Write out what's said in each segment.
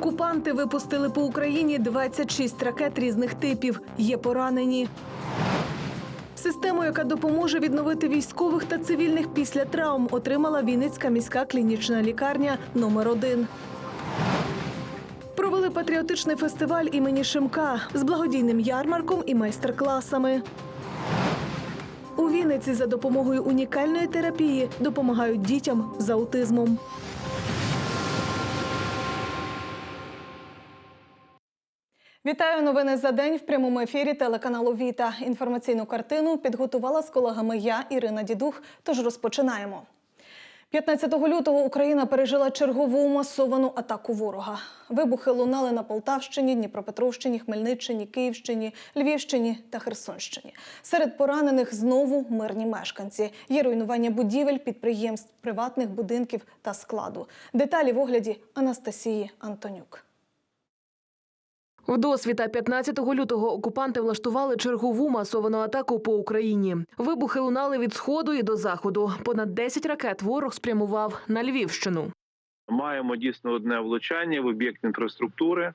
Окупанти випустили по Україні 26 ракет різних типів. Є поранені. Систему, яка допоможе відновити військових та цивільних після травм, отримала Вінницька міська клінічна лікарня номер 1 Провели патріотичний фестиваль імені Шимка з благодійним ярмарком і майстер-класами. У Вінниці за допомогою унікальної терапії допомагають дітям з аутизмом. Вітаю новини за день в прямому ефірі телеканалу Віта. Інформаційну картину підготувала з колегами я, Ірина Дідух. Тож розпочинаємо. 15 лютого Україна пережила чергову масовану атаку ворога. Вибухи лунали на Полтавщині, Дніпропетровщині, Хмельниччині, Київщині, Львівщині та Херсонщині. Серед поранених знову мирні мешканці. Є руйнування будівель, підприємств, приватних будинків та складу. Деталі в огляді Анастасії Антонюк. В досвіта 15 лютого окупанти влаштували чергову масовану атаку по Україні. Вибухи лунали від сходу і до заходу. Понад 10 ракет ворог спрямував на Львівщину. Маємо дійсно одне влучання в об'єкт інфраструктури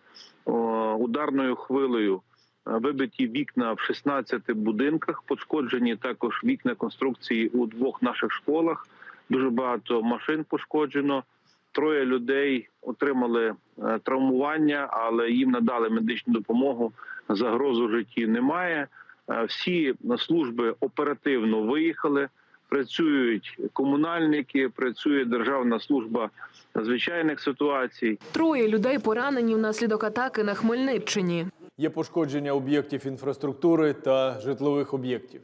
ударною хвилею. е, Вибиті вікна в 16 будинках, пошкоджені також вікна конструкції у двох наших школах. Дуже багато машин пошкоджено. Троє людей отримали е, травмування, але їм надали медичну допомогу. Загрозу житті немає. Е, Всі служби оперативно виїхали. Працюють комунальники, працює Державна служба надзвичайних ситуацій. Троє людей поранені внаслідок атаки на Хмельниччині. Є пошкодження об'єктів інфраструктури та житлових об'єктів.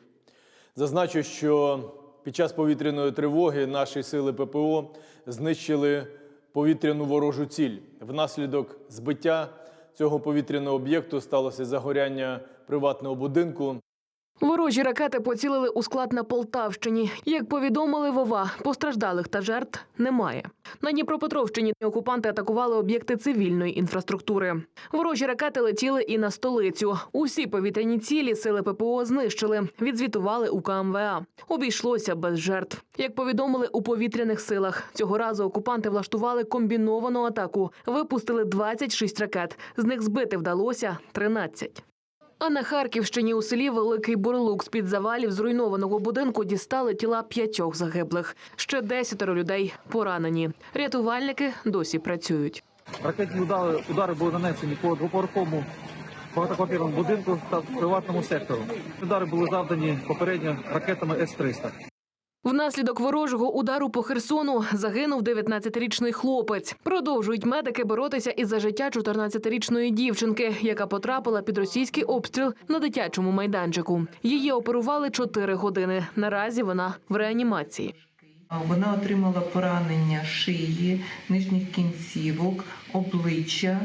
Зазначу, що під час повітряної тривоги наші сили ППО знищили повітряну ворожу ціль. Внаслідок збиття цього повітряного об'єкту сталося загоряння приватного будинку. Ворожі ракети поцілили у склад на Полтавщині. Як повідомили Вова, постраждалих та жертв немає. На Дніпропетровщині окупанти атакували об'єкти цивільної інфраструктури. Ворожі ракети летіли і на столицю. Усі повітряні цілі сили ППО знищили. Відзвітували у КМВА. Обійшлося без жертв. Як повідомили у повітряних силах, цього разу окупанти влаштували комбіновану атаку. Випустили 26 ракет. З них збити вдалося 13. А на Харківщині у селі Великий Бурлук з-під завалів зруйнованого будинку дістали тіла п'ятьох загиблих. Ще десятеро людей поранені. Рятувальники досі працюють. Ракетні удари, удари були нанесені по двоповерховому багатоквартирному будинку та приватному сектору. Удари були завдані попередньо ракетами С-300. Внаслідок ворожого удару по Херсону загинув 19-річний хлопець. Продовжують медики боротися із за життя 14-річної дівчинки, яка потрапила під російський обстріл на дитячому майданчику. Її оперували 4 години. Наразі вона в реанімації. Вона отримала поранення шиї, нижніх кінцівок, обличчя.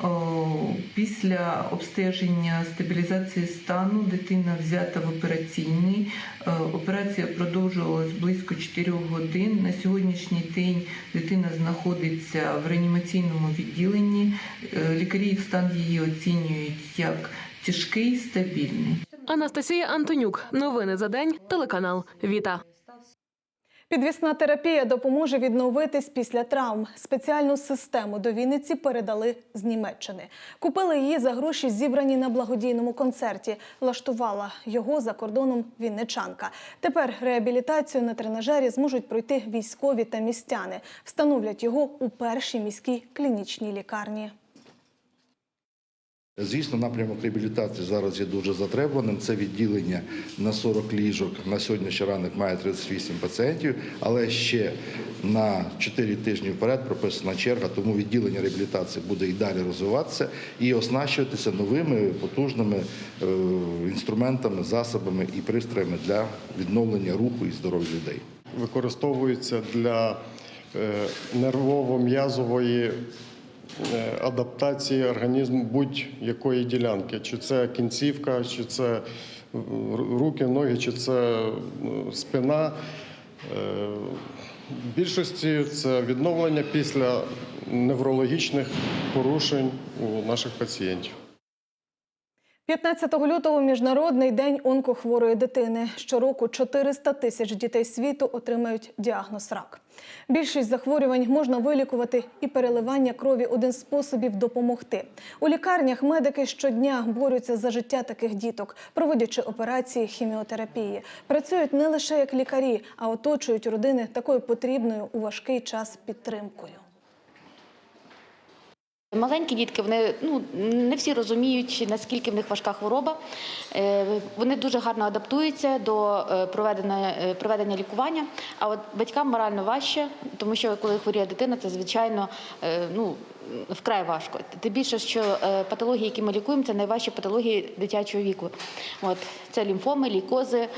О, Після обстеження стабілізації стану дитина взята в операційний. Е, Операція продовжувалась близько 4 годин. На сьогоднішній день дитина знаходиться в реанімаційному відділенні. Е, Лікарі стан її оцінюють як тяжкий, стабільний. Анастасія Антонюк. Новини за день. Телеканал Віта. Підвісна терапія допоможе відновитись після травм. Спеціальну систему до Вінниці передали з Німеччини. Купили її за гроші, зібрані на благодійному концерті. Влаштувала його за кордоном вінничанка. Тепер реабілітацію на тренажері зможуть пройти військові та містяни. Встановлять його у першій міській клінічній лікарні. Звісно, напрямок реабілітації зараз є дуже затребуваним. Це відділення на 40 ліжок. На сьогоднішній ранок має 38 пацієнтів, але ще на 4 тижні вперед прописана черга, тому відділення реабілітації буде і далі розвиватися і оснащуватися новими потужними е, інструментами, засобами і пристроями для відновлення руху і здоров'я людей. використовується для е, нервово-м'язової адаптації організму будь-якої ділянки. Чи це кінцівка, чи це е, руки, ноги, чи це е, спина. Е, В більшості це відновлення після неврологічних порушень у наших пацієнтів. 15 лютого міжнародний день онкохворої дитини. Щороку 400 тисяч дітей світу отримають діагноз рак. Більшість захворювань можна вилікувати, і переливання крові один з способів допомогти. У лікарнях медики щодня борються за життя таких діток, проводячи операції хіміотерапії. Працюють не лише як лікарі, а оточують родини такою потрібною у важкий час підтримкою. Маленькі дітки вони ну не всі розуміють, наскільки в них важка хвороба. Е, Вони дуже гарно адаптуються до е, проведення, е, проведення лікування. А от батькам морально важче, тому що коли хворіє дитина, це звичайно ну. Вкрай важко. Тим більше, що патології, які ми лікуємо, це найважчі патології дитячого віку. От це лімфоми, лікози,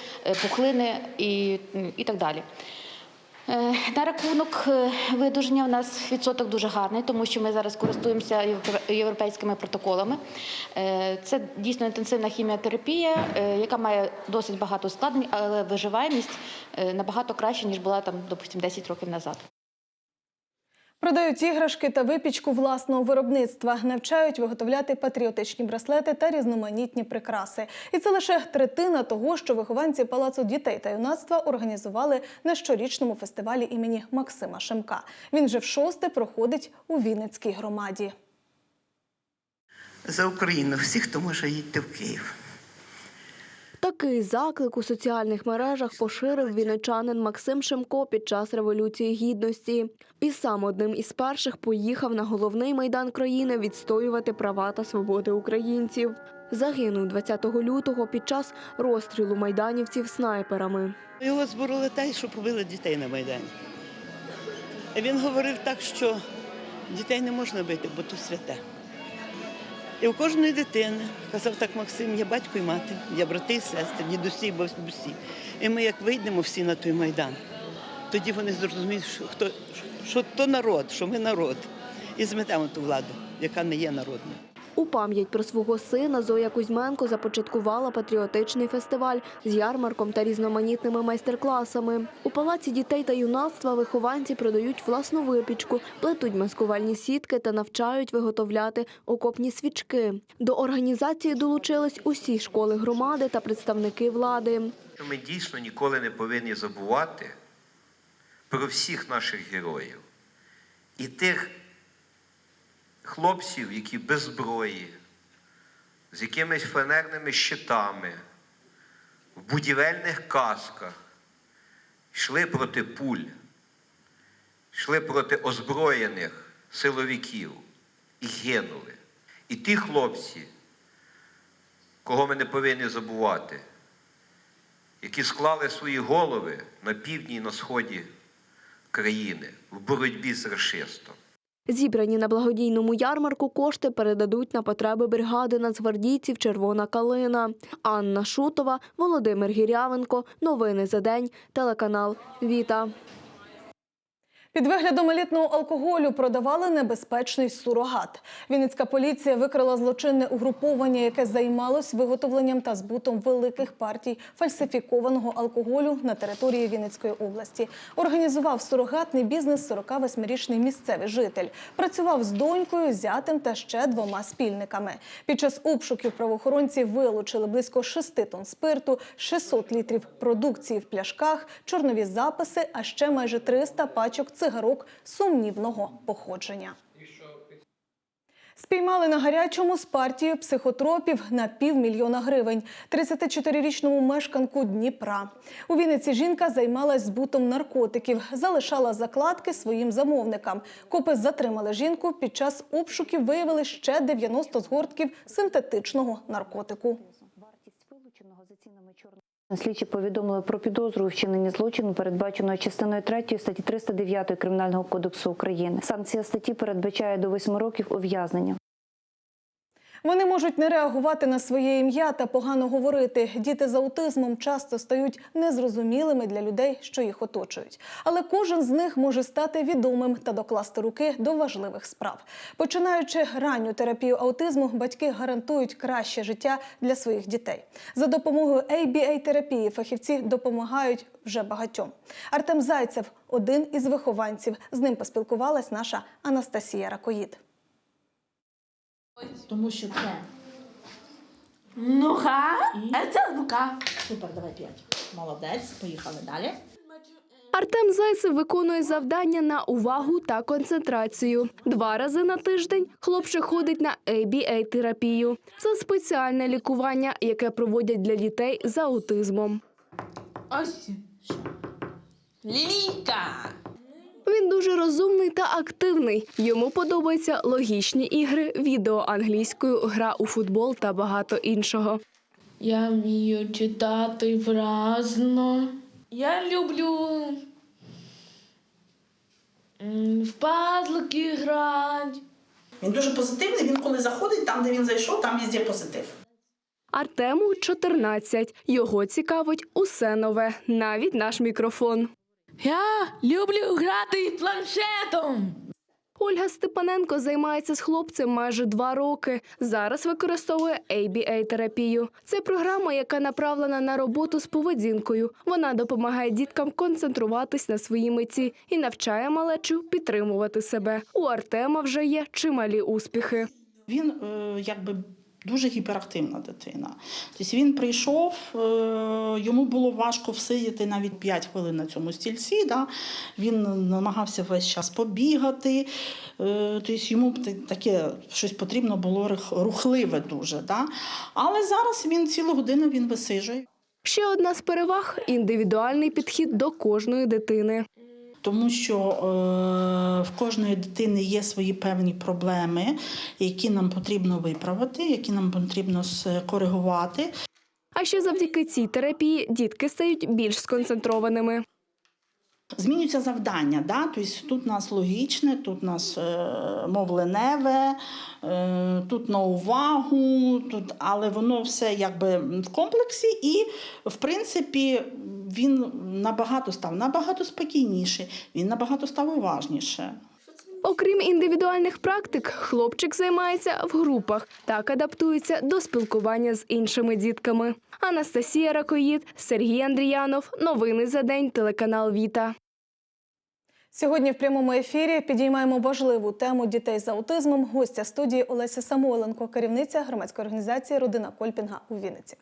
пухлини і, і так далі. Е, На рахунок е, видуження у нас відсоток дуже гарний, тому що ми зараз користуємося європе- європейськими протоколами. Е, Це дійсно інтенсивна хіміотерапія, яка має досить багато ускладнень, але виживаємість набагато краще, ніж була там, допустим, 10 років назад. Продають іграшки та випічку власного виробництва, навчають виготовляти патріотичні браслети та різноманітні прикраси. І це лише третина того, що вихованці палацу дітей та юнацтва організували на щорічному фестивалі імені Максима Шемка. Він вже в шосте проходить у Вінницькій громаді. За Україну. Всі, хто може, їдьте в Київ. Такий заклик у соціальних мережах поширив вінничанин Максим Шемко під час Революції Гідності. І сам одним із перших поїхав на головний майдан країни відстоювати права та свободи українців. Загинув 20 лютого під час розстрілу майданівців снайперами. Його збороли те, що побили дітей на Майдані. Він говорив так, що дітей не можна бити, бо то святе. І у кожної дитини, казав так Максим, є батько і мати, є брати і сестри, дідусі і бабусі. І ми як вийдемо всі на той Майдан, тоді вони зрозуміють, що, хто, що то народ, що ми народ. І зметемо ту владу, яка не є народною. У пам'ять про свого сина Зоя Кузьменко започаткувала патріотичний фестиваль з ярмарком та різноманітними майстер-класами. У палаці дітей та юнацтва вихованці продають власну випічку, плетуть маскувальні сітки та навчають виготовляти окопні свічки. До організації долучились усі школи громади та представники влади. ми дійсно ніколи не повинні забувати про всіх наших героїв і тих хлопців, які без зброї, з якимись фанерними щитами, в будівельних касках йшли проти пуль, йшли проти озброєних силовиків і гинули. І ті хлопці, кого ми не повинні забувати, які склали свої голови на півдні і на сході країни в боротьбі з расистом. Зібрані на благодійному ярмарку кошти передадуть на потреби бригади нацгвардійців Червона калина. Анна Шутова, Володимир Гірявенко. Новини за день. Телеканал Віта. Під виглядом елітного алкоголю продавали небезпечний сурогат. Вінницька поліція викрила злочинне угруповання, яке займалось виготовленням та збутом великих партій фальсифікованого алкоголю на території Вінницької області. Організував сурогатний бізнес 48-річний місцевий житель. Працював з донькою, зятем та ще двома спільниками. Під час обшуків правоохоронці вилучили близько 6 тонн спирту, 600 літрів продукції в пляшках, чорнові записи, а ще майже 300 пачок цигарок сумнівного походження. Спіймали на гарячому з партією психотропів на півмільйона гривень 34-річному мешканку Дніпра. У Вінниці жінка займалась збутом наркотиків, залишала закладки своїм замовникам. Копи затримали жінку. Під час обшуків виявили ще 90 згортків синтетичного наркотику. Слідчі повідомили про підозру у вчиненні злочину, передбаченого частиною 3 статті 309 Кримінального кодексу України. Санкція статті передбачає до 8 років ув'язнення. Вони можуть не реагувати на своє ім'я та погано говорити. Діти з аутизмом часто стають незрозумілими для людей, що їх оточують. Але кожен з них може стати відомим та докласти руки до важливих справ. Починаючи ранню терапію аутизму, батьки гарантують краще життя для своїх дітей. За допомогою ABA-терапії фахівці допомагають вже багатьом. Артем Зайцев один із вихованців. З ним поспілкувалась наша Анастасія Ракоїд. Тому що це нога, а це рука. Супер, давай п'ять. Молодець, поїхали далі. Артем Зайцев виконує завдання на увагу та концентрацію. Два рази на тиждень хлопчик ходить на ABA-терапію. Це спеціальне лікування, яке проводять для дітей з аутизмом. Ось. Лілійка. Він дуже розумний та активний. Йому подобаються логічні ігри, відео англійською, гра у футбол та багато іншого. Я вмію читати вразно. Я люблю в пазлики грати. Він дуже позитивний. Він коли заходить, там, де він зайшов, там везде позитив. Артему 14. Його цікавить усе нове, навіть наш мікрофон. Я люблю грати планшетом. Ольга Степаненко займається з хлопцем майже два роки. Зараз використовує ABA-терапію. Це програма, яка направлена на роботу з поведінкою. Вона допомагає діткам концентруватись на своїй меті і навчає малечу підтримувати себе. У Артема вже є чималі успіхи. Він е, якби дуже гіперактивна дитина. Тобто він прийшов, е, йому було важко всидіти навіть 5 хвилин на цьому стільці. Да? Він намагався весь час побігати. Е, тобто йому таке щось потрібно було рухливе дуже. Да? Але зараз він цілу годину він висижує. Ще одна з переваг індивідуальний підхід до кожної дитини. Тому що е, в кожної дитини є свої певні проблеми, які нам потрібно виправити, які нам потрібно скоригувати. А ще завдяки цій терапії дітки стають більш сконцентрованими. Змінюються завдання. Да? Тобто тут у нас логічне, тут у нас е, мовленеве, е, тут на увагу, тут, але воно все якби в комплексі, і в принципі він набагато став набагато спокійніше, він набагато став уважніше. Окрім індивідуальних практик, хлопчик займається в групах, так адаптується до спілкування з іншими дітками. Анастасія Ракоїд, Сергій Андріянов. Новини за день. Телеканал Віта. Сьогодні в прямому ефірі підіймаємо важливу тему дітей з аутизмом. Гостя студії Олеся Самойленко, керівниця громадської організації Родина Кольпінга у Вінниці.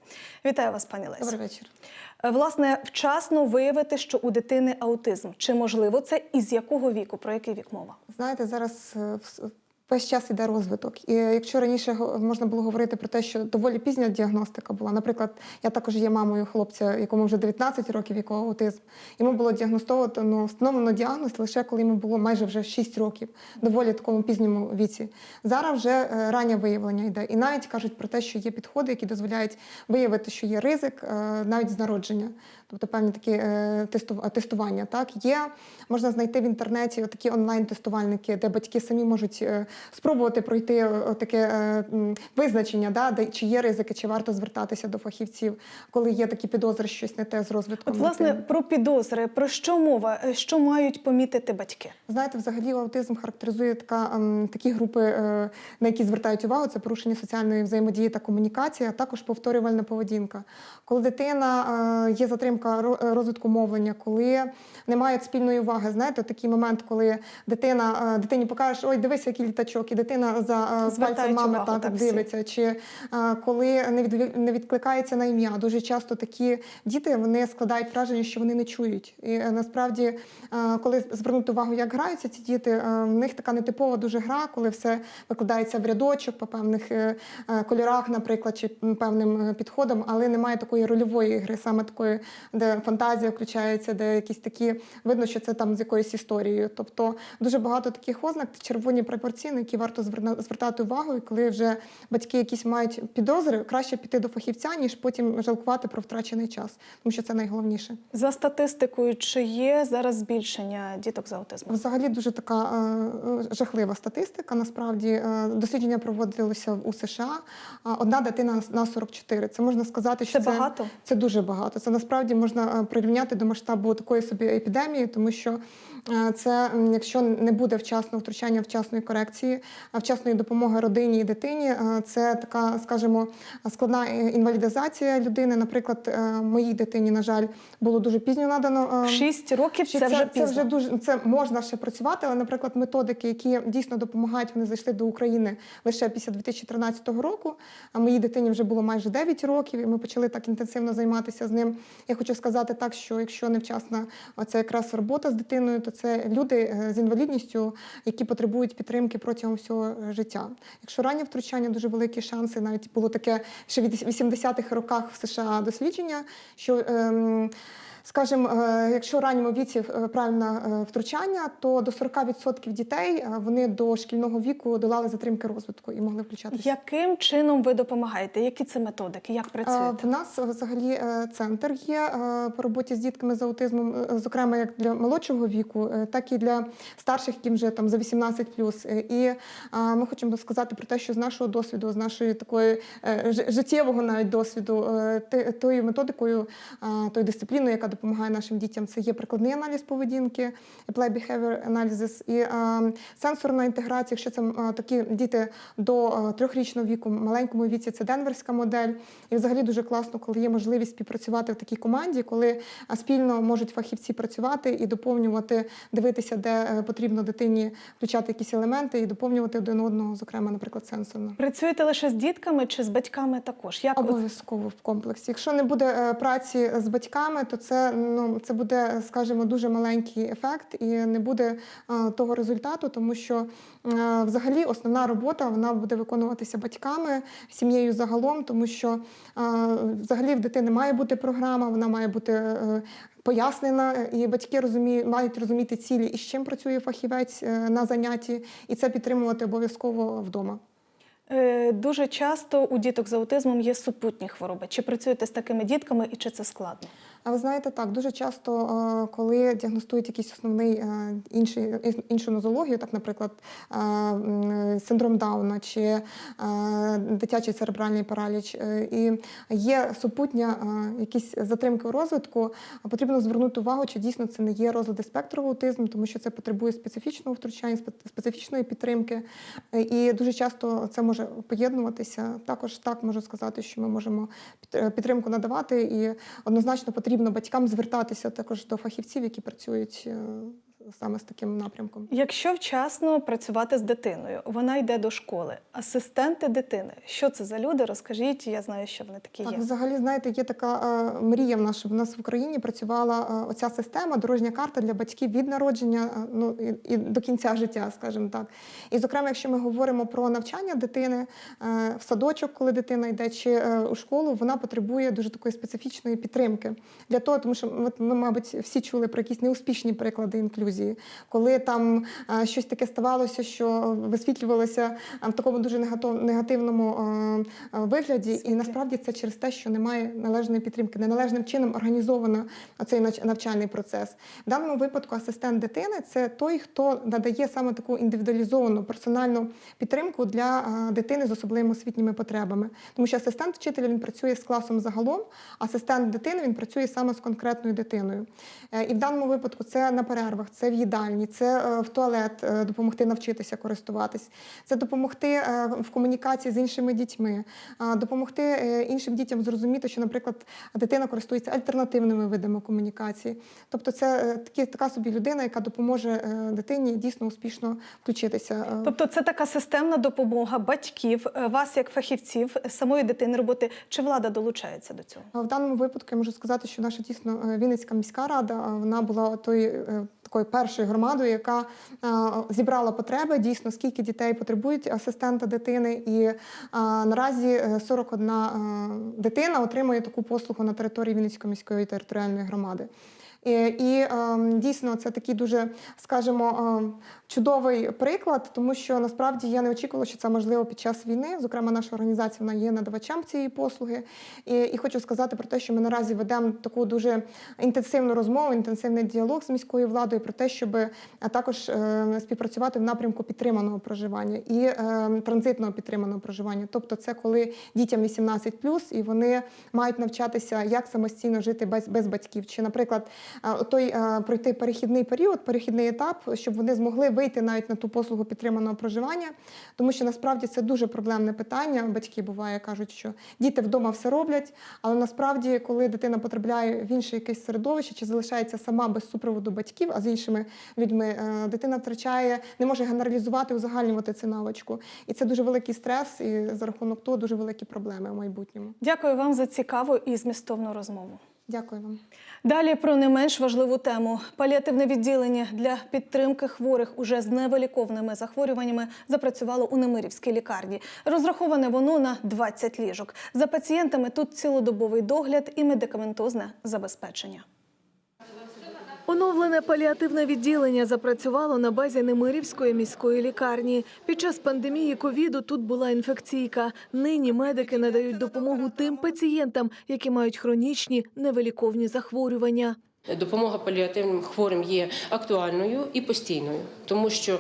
Вітаю вас, пані Лесі. Добрий вечір. Е, Власне, вчасно виявити, що у дитини аутизм. Чи можливо це і з якого віку? Про який вік мова? Знаєте, зараз е, весь час іде розвиток. І якщо раніше можна було говорити про те, що доволі пізня діагностика була. Наприклад, я також є мамою хлопця, якому вже 19 років, якого аутизм. Йому було діагностовано встановлено діагноз лише коли йому було майже вже 6 років, доволі такому пізньому віці. Зараз вже е, раннє виявлення йде. І навіть кажуть про те, що є підходи, які дозволяють виявити, що є ризик е, навіть з народження. Тобто певні такі е, тестування. Так є, можна знайти в інтернеті такі онлайн-тестувальники, де батьки самі можуть е, спробувати пройти е, таке е, визначення, да, де чи є ризики, чи варто звертатися до фахівців, коли є такі підозри, щось не те з розвитком. От, власне, про підозри, про що мова, що мають помітити батьки? Знаєте, взагалі аутизм характеризує така, ем, такі групи, е, на які звертають увагу, це порушення соціальної взаємодії та комунікації, а також повторювальна поведінка. Коли дитина е, є затримка ро- розвитку мовлення, коли немає спільної уваги, знаєте, такий момент, коли дитина е, дитині покажеш, ой, дивися, який літачок, і дитина за е, пальцем мами увагу, так, так, дивиться, чи е, коли не від, не відкликається на ім'я. Дуже часто такі діти вони складають враження, що вони не чують. І е, насправді, е, коли звернути увагу, як граються ці діти, е, в них така нетипова дуже гра, коли все викладається в рядочок по певних е, е, кольорах, наприклад, чи певним е, підходам, але немає такої рольової гри, саме такої, де фантазія включається, де якісь такі видно, що це там з якоюсь історією. Тобто дуже багато таких ознак, червоні пропорції, на які варто звертати увагу, і коли вже батьки якісь мають підозри, краще піти до фахівця, ніж потім жалкувати про втрачений час, тому що це найголовніше. За статистикою, чи є зараз збільшення діток з аутизмом? Взагалі дуже така е, е, жахлива статистика. Насправді е, дослідження проводилося у США. Одна дитина на 44. Це можна сказати, що Це багато? Це дуже багато. Це насправді можна е, прирівняти до масштабу такої собі епідемії, тому що Це якщо не буде вчасного втручання, вчасної корекції, вчасної допомоги родині і дитині, е, це така, скажімо, складна е, інвалідизація людини. Наприклад, е, моїй дитині, на жаль, було дуже пізньо надано. В 6 років Чи це вже це вже дуже це можна ще працювати, але, наприклад, методики, які дійсно допомагають, вони зайшли до України лише після 2013 року. А моїй дитині вже було майже 9 років, і ми почали так інтенсивно займатися з ним. Я хочу сказати так, що якщо невчасна оця якраз робота з дитиною, то це люди е, з інвалідністю, які потребують підтримки протягом всього е, життя. Якщо раннє втручання, дуже великі шанси, навіть було таке ще від 80-х роках в США дослідження, що ем, Скажімо, е, якщо в ранньому віці е, правильне е, втручання, то до 40% дітей вони до шкільного віку долали затримки розвитку і могли включатися. Яким чином ви допомагаєте? Які це методики? Як працюєте? В нас взагалі центр є по роботі з дітками з аутизмом, зокрема як для молодшого віку, так і для старших, яким вже там за 18 Е, І ми хочемо сказати про те, що з нашого досвіду, з нашої такої життєвого навіть досвіду, тою методикою, тою дисципліною, яка допомагає нашим дітям, це є прикладний аналіз поведінки, Apply Behavior Analysis і е, сенсорна інтеграція. Якщо це е, такі діти до е, трьохрічного віку, маленькому віці, це денверська модель. І взагалі дуже класно, коли є можливість співпрацювати в такій команді, коли спільно можуть фахівці працювати і доповнювати, дивитися, де е, потрібно дитині включати якісь елементи і доповнювати один одного, зокрема, наприклад, сенсорно. Працюєте лише з дітками чи з батьками також? Як Обов'язково в комплексі. Якщо не буде е, праці з батьками, то це ну це буде, скажімо, дуже маленький ефект і не буде е, того результату, тому що е, взагалі основна робота вона буде виконуватися батьками, сім'єю загалом, тому що е, взагалі в дитини має бути програма, вона має бути. Пояснена, і батьки розуміють, мають розуміти цілі, і з чим працює фахівець на занятті, і це підтримувати обов'язково вдома. Дуже часто у діток з аутизмом є супутні хвороби. Чи працюєте з такими дітками і чи це складно? А ви знаєте, так дуже часто, е, коли діагностують якийсь основний е, інший іншу нозологію, так, наприклад, е, синдром Дауна чи дитячий церебральний параліч, і є супутня якісь затримки у розвитку, потрібно звернути увагу, чи дійсно це не є розлади спектру аутизму, тому що це потребує специфічного втручання, специфічної підтримки. І дуже часто це може поєднуватися. Також так можу сказати, що ми можемо підтримку надавати, і однозначно потрібно батькам звертатися також до фахівців, які працюють е, саме з таким напрямком. Якщо вчасно працювати з дитиною, вона йде до школи. Асистенти дитини. Що це за люди? Розкажіть, я знаю, що вони такі Так, є. взагалі, знаєте, є така е, мрія в нас, щоб в нас в Україні працювала е, оця система, дорожня карта для батьків від народження е, ну, і, і до кінця життя, скажімо так. І, зокрема, якщо ми говоримо про навчання дитини е, в садочок, коли дитина йде, чи е, у школу, вона потребує дуже такої специфічної підтримки. Для того, тому що ми, мабуть, всі чули про якісь неуспішні приклади інклюзії, коли там е, щось таке ставалося, що висвітлювалося е, в такому дуже негативному е, вигляді, і насправді це через те, що немає належної підтримки, неналежним чином організовано цей навчальний процес. В даному випадку асистент дитини це той, хто надає саме таку індивідуалізовану персональну підтримку для дитини з особливими освітніми потребами. Тому що асистент вчителя він працює з класом загалом, асистент дитини він працює саме з конкретною дитиною. І в даному випадку це на перервах, це в їдальні, це е, в туалет е, допомогти навчитися користуватись, це допомогти е, в комунікації з іншими дітьми, допомогти іншим дітям зрозуміти, що, наприклад, дитина користується альтернативними видами комунікації. Тобто, це такі, така собі людина, яка допоможе дитині дійсно успішно включитися. Тобто це така системна допомога батьків, вас як фахівців, самої дитини роботи. Чи влада долучається до цього? В даному випадку я можу сказати, що наша дійсно Вінницька міська рада вона була тою е, такою першою громадою, яка а, зібрала потреби дійсно, скільки дітей потребують асистента дитини. І а, наразі е, 41 а, дитина отримує таку послугу на території Вінницької міської територіальної громади. І, і е, дійсно це такий дуже, скажімо, е, чудовий приклад, тому що насправді я не очікувала, що це можливо під час війни. Зокрема, наша організація вона є надавачем цієї послуги. І, і хочу сказати про те, що ми наразі ведемо таку дуже інтенсивну розмову, інтенсивний діалог з міською владою про те, щоб е, також е, співпрацювати в напрямку підтриманого проживання і е, транзитного підтриманого проживання. Тобто, це коли дітям 18+, і вони мають навчатися, як самостійно жити без, без батьків. Чи, наприклад, е, той пройти перехідний період, перехідний етап, щоб вони змогли вийти навіть на ту послугу підтриманого проживання, тому що насправді це дуже проблемне питання. Батьки буває кажуть, що діти вдома все роблять, але насправді, коли дитина потрапляє в інше якесь середовище чи залишається сама без супроводу батьків, а з іншими людьми, е, дитина втрачає, не може генералізувати, узагальнювати цю навичку. І це дуже великий стрес, і за рахунок того дуже великі проблеми в майбутньому. Дякую вам за цікаву і змістовну розмову. Дякую вам. Далі про не менш важливу тему паліативне відділення для підтримки хворих уже з невиліковними захворюваннями запрацювало у Немирівській лікарні. Розраховане воно на 20 ліжок. За пацієнтами тут цілодобовий догляд і медикаментозне забезпечення. Оновлене паліативне відділення запрацювало на базі Немирівської міської лікарні. Під час пандемії ковіду тут була інфекційка. Нині медики надають допомогу тим пацієнтам, які мають хронічні невиліковні захворювання. Допомога паліативним хворим є актуальною і постійною, тому що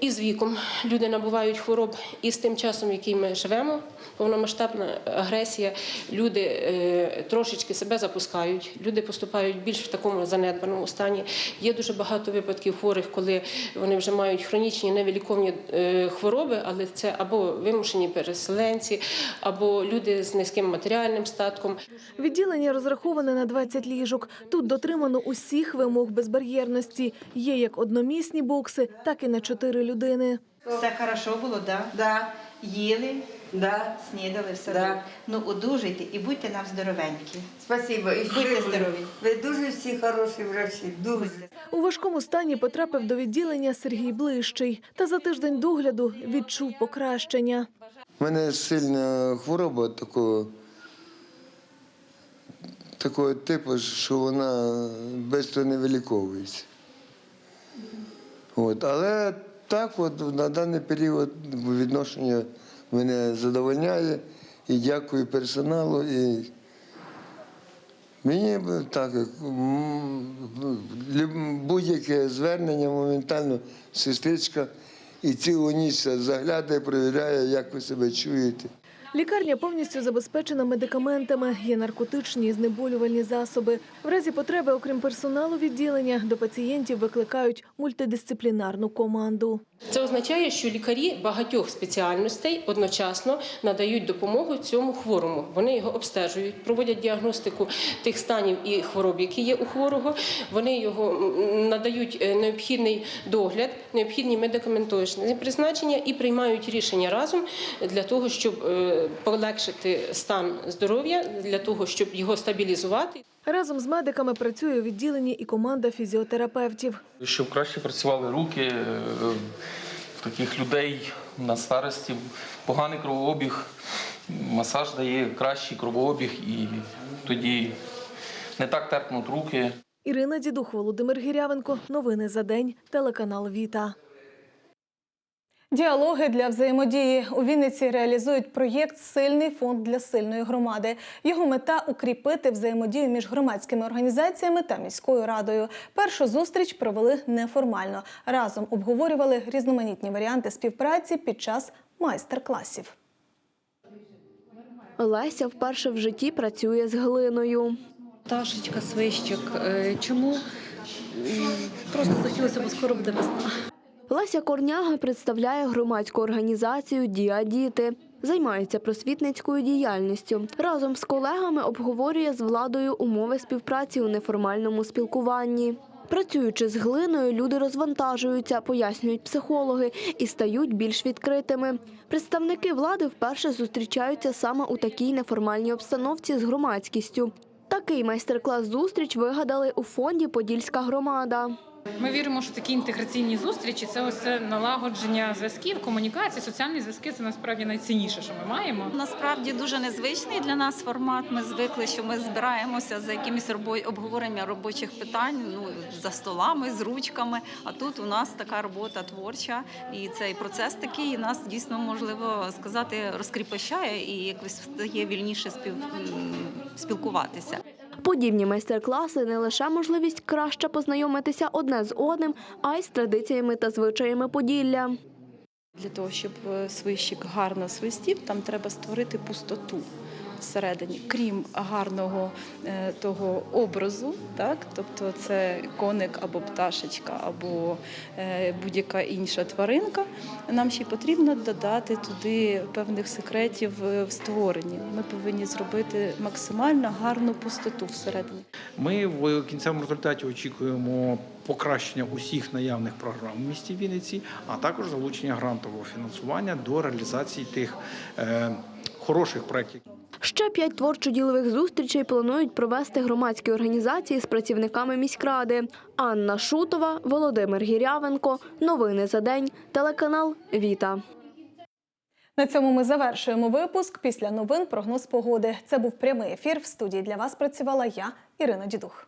і з віком люди набувають хвороб, і з тим часом, який ми живемо, повномасштабна агресія, люди е, трошечки себе запускають, люди поступають більш в такому занедбаному стані. Є дуже багато випадків хворих, коли вони вже мають хронічні невиліковні е, хвороби, але це або вимушені переселенці, або люди з низьким матеріальним статком. Відділення розраховане на 20 ліжок. Тут дотримано усіх вимог безбар'єрності. Є як одномісні бокси, так і на 4 людини. Все хорошо було, да? Да. Їли, да. снідали, все Да. Ну, одужуйте і будьте нам здоровенькі. Спасибо. І Будьте здорові. Ви дуже всі хороші врачі, дуже. У важкому стані потрапив до відділення Сергій Блищий. Та за тиждень догляду відчув покращення. У мене сильна хвороба такого, такого типу, що вона швидко не виліковується. От. Але так, от, на даний період відношення мене задовольняє і дякую персоналу. І мені так, люб- будь-яке звернення моментально сестричка і цілу ніч заглядає, перевіряє, як ви себе чуєте. Лікарня повністю забезпечена медикаментами, є наркотичні і знеболювальні засоби. В разі потреби, окрім персоналу відділення, до пацієнтів викликають мультидисциплінарну команду. Це означає, що лікарі багатьох спеціальностей одночасно надають допомогу цьому хворому. Вони його обстежують, проводять діагностику тих станів і хвороб, які є у хворого. Вони його надають е, необхідний догляд, необхідні медикаментозні призначення і приймають рішення разом для того, щоб е, полегшити стан здоров'я, для того, щоб його стабілізувати. Разом з медиками працює у відділенні і команда фізіотерапевтів. Щоб краще працювали руки е, таких людей на старості, поганий кровообіг, масаж дає кращий кровообіг і тоді не так терпнуть руки. Ірина Дідух, Володимир Гірявенко. Новини за день. Телеканал Віта. Діалоги для взаємодії у Вінниці реалізують проєкт Сильний фонд для сильної громади. Його мета укріпити взаємодію між громадськими організаціями та міською радою. Першу зустріч провели неформально. Разом обговорювали різноманітні варіанти співпраці під час майстер-класів. Леся вперше в житті працює з глиною. Пташечка, свищик. Е, Чому? Просто захотілося, бо скоро буде весна. Леся Корняга представляє громадську організацію Дія діти. Займається просвітницькою діяльністю. Разом з колегами обговорює з владою умови співпраці у неформальному спілкуванні. Працюючи з глиною, люди розвантажуються, пояснюють психологи, і стають більш відкритими. Представники влади вперше зустрічаються саме у такій неформальній обстановці з громадськістю. Такий майстер-клас зустріч вигадали у фонді Подільська громада. Ми віримо, що такі інтеграційні зустрічі це ось налагодження зв'язків, комунікації, соціальні зв'язки це насправді найцінніше, що ми маємо. Насправді дуже незвичний для нас формат. Ми звикли, що ми збираємося за якимись обговоренням робочих питань, ну за столами, з ручками. А тут у нас така робота творча, і цей процес такий нас дійсно можливо сказати розкріпощає і якось стає вільніше спілкуватися. Подібні майстер-класи не лише можливість краще познайомитися одне з одним, а й з традиціями та звичаями Поділля. Для того, щоб е, свищик гарно свистів, там треба створити пустоту всередині, крім гарного е, того образу, так? тобто це коник або пташечка, або е, будь-яка інша тваринка. Нам ще й потрібно додати туди певних секретів е, в створенні. Ми повинні зробити максимально гарну пустоту всередині. Ми в кінцевому результаті очікуємо покращення усіх наявних програм в місті Вінниці, а також залучення грантового фінансування до реалізації тих е, хороших проєктів. Ще п'ять творчо-ділових зустрічей планують провести громадські організації з працівниками міськради. Анна Шутова, Володимир Гірявенко. Новини за день. Телеканал Віта. На цьому ми завершуємо випуск. Після новин прогноз погоди. Це був прямий ефір. В студії для вас працювала я, Ірина Дідух.